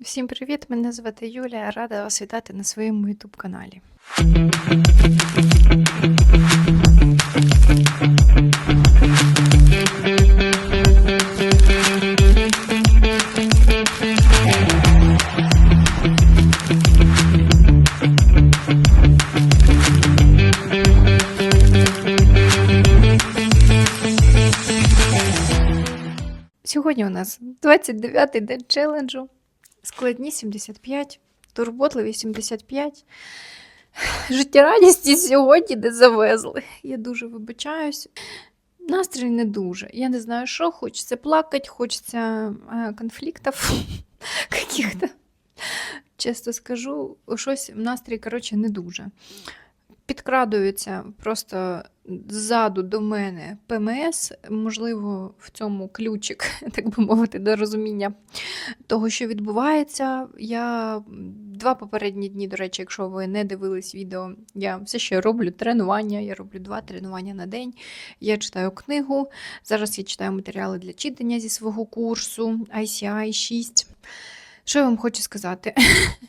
Всім привіт! Мене звати Юлія. Рада вас вітати на своєму YouTube каналі. Сьогодні у нас 29-й день челенджу. Складні 75, турботливі 75. Життєрадісті сьогодні не завезли. Я дуже вибачаюсь. Настрій не дуже. Я не знаю, що хочеться плакати, хочеться е, конфліктів каких-то. Чесно скажу, щось настрій, коротше, не дуже. Підкрадується просто ззаду до мене ПМС, можливо, в цьому ключик, так би мовити, до розуміння того, що відбувається. Я два попередні дні, до речі, якщо ви не дивились відео, я все ще роблю тренування. Я роблю два тренування на день. Я читаю книгу. Зараз я читаю матеріали для читання зі свого курсу ICI 6. Що я вам хочу сказати?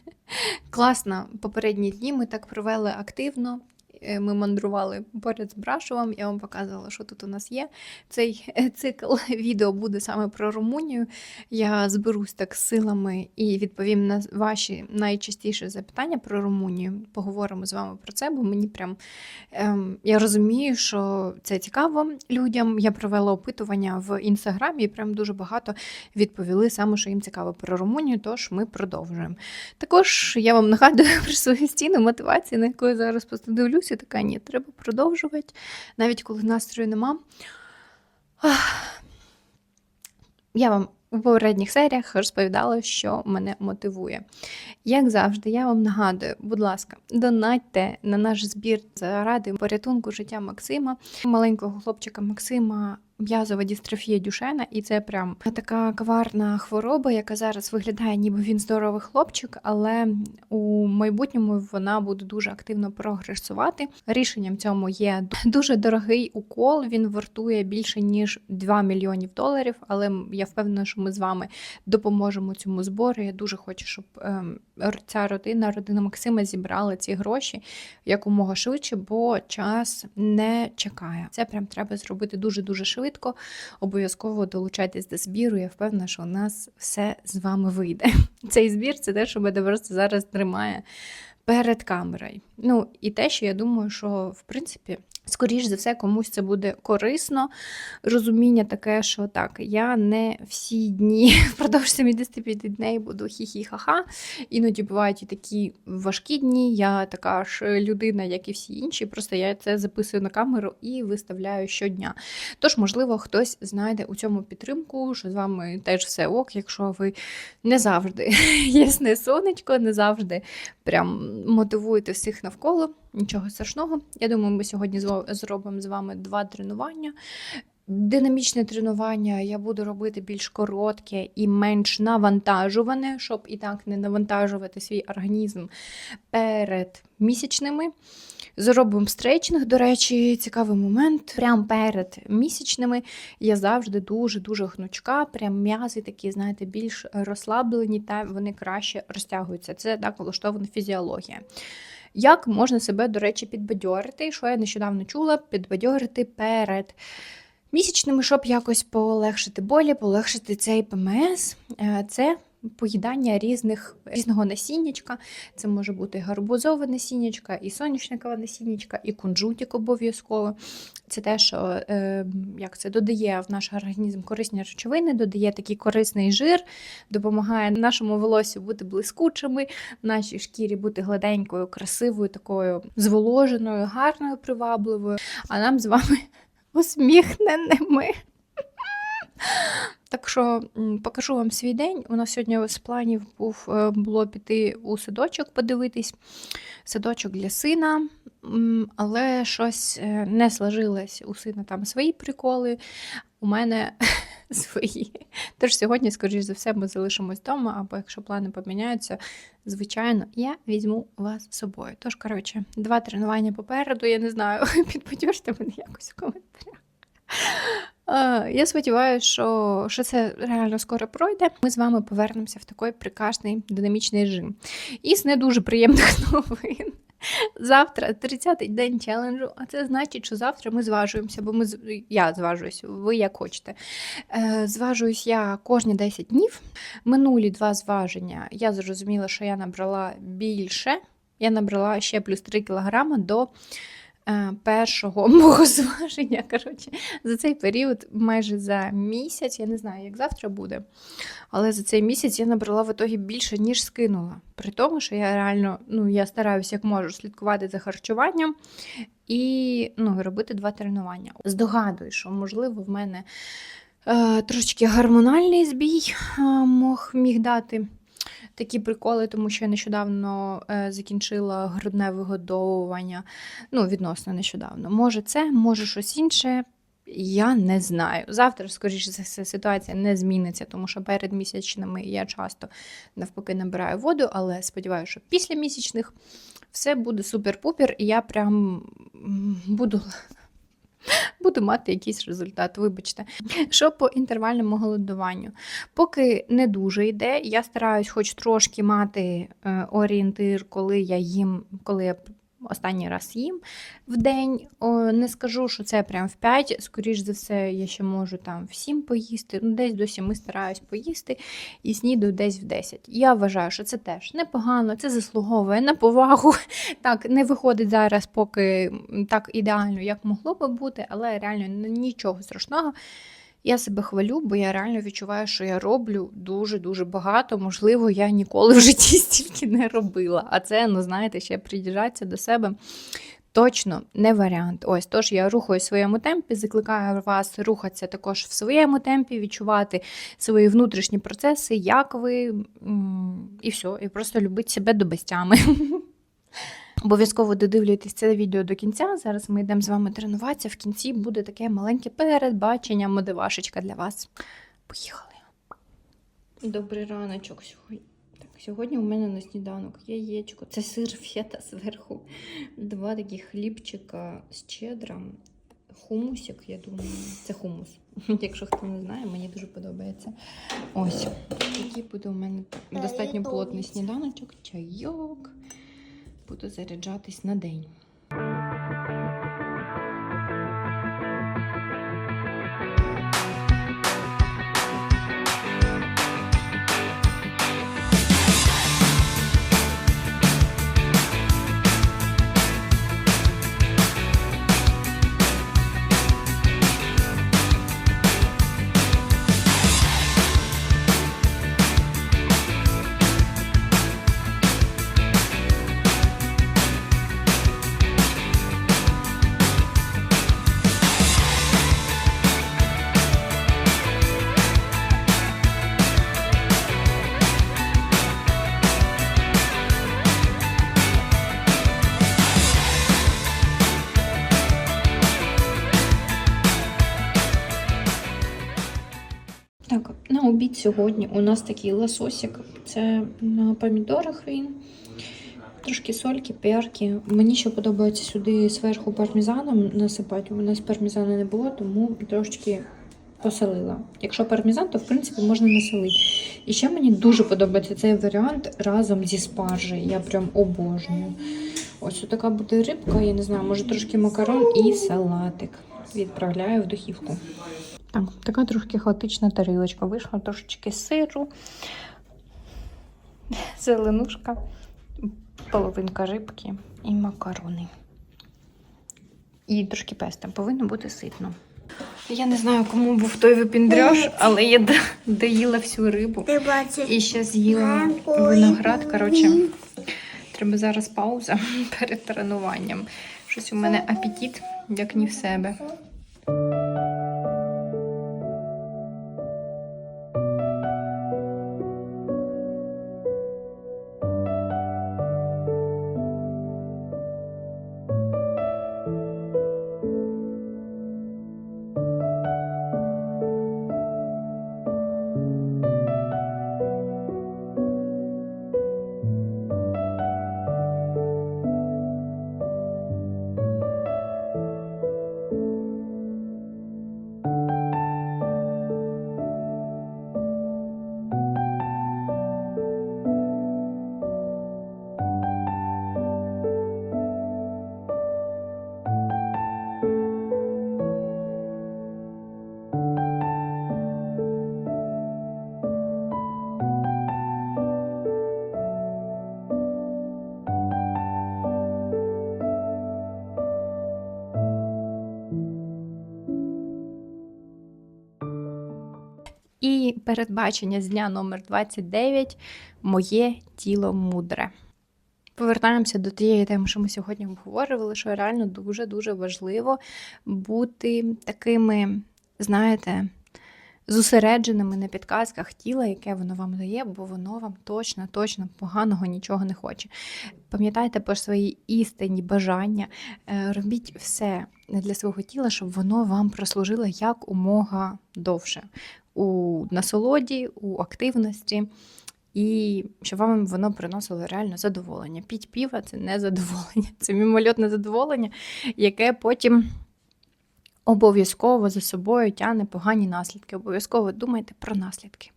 Класно, попередні дні ми так провели активно. Е, Ми мандрували поряд з Брашовом, я вам показувала, що тут у нас є. Цей е, цикл відео буде саме про Румунію. Я зберусь так силами і відповім на ваші найчастіші запитання про Румунію. Поговоримо з вами про це, бо мені прям ем, я розумію, що це цікаво людям. Я провела опитування в інстаграмі, і прям дуже багато відповіли саме, що їм цікаво про Румунію, тож ми продовжуємо. Також я вам нагадую про свою стіну мотивації, на яку я зараз просто дивлюся, і така ні, треба продовжувати, навіть коли настрою нема. Ах. Я вам у попередніх серіях розповідала, що мене мотивує. Як завжди, я вам нагадую, будь ласка, донатьте на наш збір заради порятунку життя Максима, маленького хлопчика Максима. М'язова дістрофія Дюшена, і це прям така коварна хвороба, яка зараз виглядає, ніби він здоровий хлопчик, але у майбутньому вона буде дуже активно прогресувати. Рішенням цьому є дуже дорогий укол. Він вартує більше ніж 2 мільйонів доларів. Але я впевнена, що ми з вами допоможемо цьому збору. Я дуже хочу, щоб ем, ця родина, родина Максима, зібрала ці гроші якомога швидше, бо час не чекає. Це прям треба зробити дуже дуже швидко. Обов'язково долучайтесь до збіру. Я впевнена, що у нас все з вами вийде. Цей збір це те, що мене просто зараз тримає перед камерою. Ну і те, що я думаю, що в принципі. Скоріш за все, комусь це буде корисно. Розуміння таке, що так, я не всі дні впродовж 75 днів буду хі-хі-ха-ха. Іноді бувають і такі важкі дні. Я така ж людина, як і всі інші. Просто я це записую на камеру і виставляю щодня. Тож, можливо, хтось знайде у цьому підтримку, що з вами теж все ок, якщо ви не завжди ясне сонечко, не завжди прям мотивуєте всіх навколо. Нічого страшного. Я думаю, ми сьогодні зробимо з вами два тренування. Динамічне тренування я буду робити більш коротке і менш навантажуване, щоб і так не навантажувати свій організм перед місячними. Зробимо стрейчинг, до речі, цікавий момент. Прямо перед місячними я завжди дуже-дуже гнучка, прям м'язи такі, знаєте, більш розслаблені, та вони краще розтягуються. Це так влаштована фізіологія. Як можна себе, до речі, підбадьорити? Що я нещодавно чула, підбадьорити перед місячними, щоб якось полегшити болі, полегшити цей ПМС. Це поїдання різних, різного насіннячка. Це може бути гарбузове насіннячка, і соняшникове насіннячка, і кунжутик обов'язково. Це те, що е, як це додає в наш організм корисні речовини, додає такий корисний жир, допомагає нашому волосю бути блискучими, нашій шкірі бути гладенькою, красивою, такою зволоженою, гарною, привабливою. А нам з вами усміхненими. Так що покажу вам свій день. У нас сьогодні з планів був, було піти у садочок подивитись, садочок для сина, але щось е, не сложилось. У сина там свої приколи, у мене свої. Тож сьогодні, скоріш за все, ми залишимось вдома, або якщо плани поміняються, звичайно, я візьму вас з собою. Тож, коротше, два тренування попереду, я не знаю, підподьорте мене якось в коментарях. Я сподіваюся, що, що це реально скоро пройде. Ми з вами повернемося в такий прекрасний динамічний режим. Із не дуже приємних новин. Завтра 30-й день челенджу, а це значить, що завтра ми зважуємося, бо ми я зважуюсь, ви як хочете. Е, Зважуюсь я кожні 10 днів. Минулі два зваження я зрозуміла, що я набрала більше. Я набрала ще плюс 3 кілограма до першого мого зваження. Коротше, за цей період, майже за місяць, я не знаю, як завтра буде, але за цей місяць я набрала в ітогі більше, ніж скинула. При тому, що я реально ну, я стараюся як можу слідкувати за харчуванням і ну, робити два тренування. Здогадую, що можливо в мене е, трошечки гормональний збій е, мог міг дати. Такі приколи, тому що я нещодавно е, закінчила грудне вигодовування. Ну, відносно нещодавно. Може, це, може щось інше. Я не знаю. Завтра, скоріше за все, ситуація не зміниться, тому що перед місячними я часто навпаки набираю воду, але сподіваюся, що після місячних все буде супер-пупер, і я прям буду. Буду мати якийсь результат, вибачте. Що по інтервальному голодуванню? Поки не дуже йде, я стараюсь хоч трошки мати е, орієнтир, коли я їм, коли я останній раз їм в день. Не скажу, що це прям в 5, скоріш за все, я ще можу там в 7 поїсти, ну десь до 7 стараюсь поїсти і снідаю десь в 10. Я вважаю, що це теж непогано, це заслуговує на повагу. Так, не виходить зараз поки так ідеально, як могло би бути, але реально нічого страшного. Я себе хвалю, бо я реально відчуваю, що я роблю дуже-дуже багато. Можливо, я ніколи в житті стільки не робила. А це, ну знаєте, ще приїжджатися до себе. Точно не варіант. Ось тож я рухаю в своєму темпі, закликаю вас рухатися також в своєму темпі, відчувати свої внутрішні процеси, як ви, і все, і просто любити себе до безтями. Обов'язково додивлюйтесь це відео до кінця. Зараз ми йдемо з вами тренуватися. В кінці буде таке маленьке передбачення, мотивашечка для вас. Поїхали. Добрий раночок сьогодні. Так, сьогодні у мене на сніданок яєчко. Це сир фета зверху. Два такі хлібчика з чедром. Хумусик, я думаю. Це хумус. Якщо хто не знає, мені дуже подобається. Ось. Такий буде у мене достатньо плотний сніданочок, чайок буду заряджатись на день. Обід сьогодні у нас такий лососик. Це на помідорах він. Трошки сольки, перки. Мені ще подобається сюди зверху пармезаном насипати. У нас пармезану не було, тому трошечки посолила. Якщо пармезан, то в принципі можна насолити. І ще мені дуже подобається цей варіант разом зі спаржею. Я прям обожнюю. Ось така буде рибка, я не знаю, може трошки макарон і салатик. Відправляю в духівку. Так, така трошки хаотична тарілочка. Вийшла трошечки сиру, зеленушка, половинка рибки і макарони. І трошки песта. Повинно бути ситно. Я не знаю, кому був той випіндрьош, але я доїла всю рибу і ще з'їла виноград. Коротше, треба зараз пауза перед тренуванням. Щось у мене апетит, як ні в себе. Передбачення з дня номер 29 Моє тіло мудре. Повертаємося до тієї теми, що ми сьогодні обговорювали, що реально дуже-дуже важливо бути такими, знаєте, зосередженими на підказках тіла, яке воно вам дає, бо воно вам точно, точно поганого нічого не хоче. Пам'ятайте про свої істинні бажання, е, робіть все для свого тіла, щоб воно вам прослужило як умога довше у насолоді, у активності. І щоб вам воно приносило реально задоволення. Піть піва це не задоволення, це мімольотне задоволення, яке потім обов'язково за собою тягне погані наслідки. Обов'язково думайте про наслідки.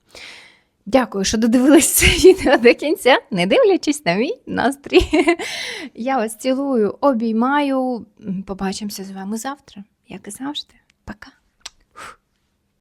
Дякую, що додивились це відео до кінця, не дивлячись на мій настрій. Я вас цілую, обіймаю. Побачимося з вами завтра, як і завжди. Пока.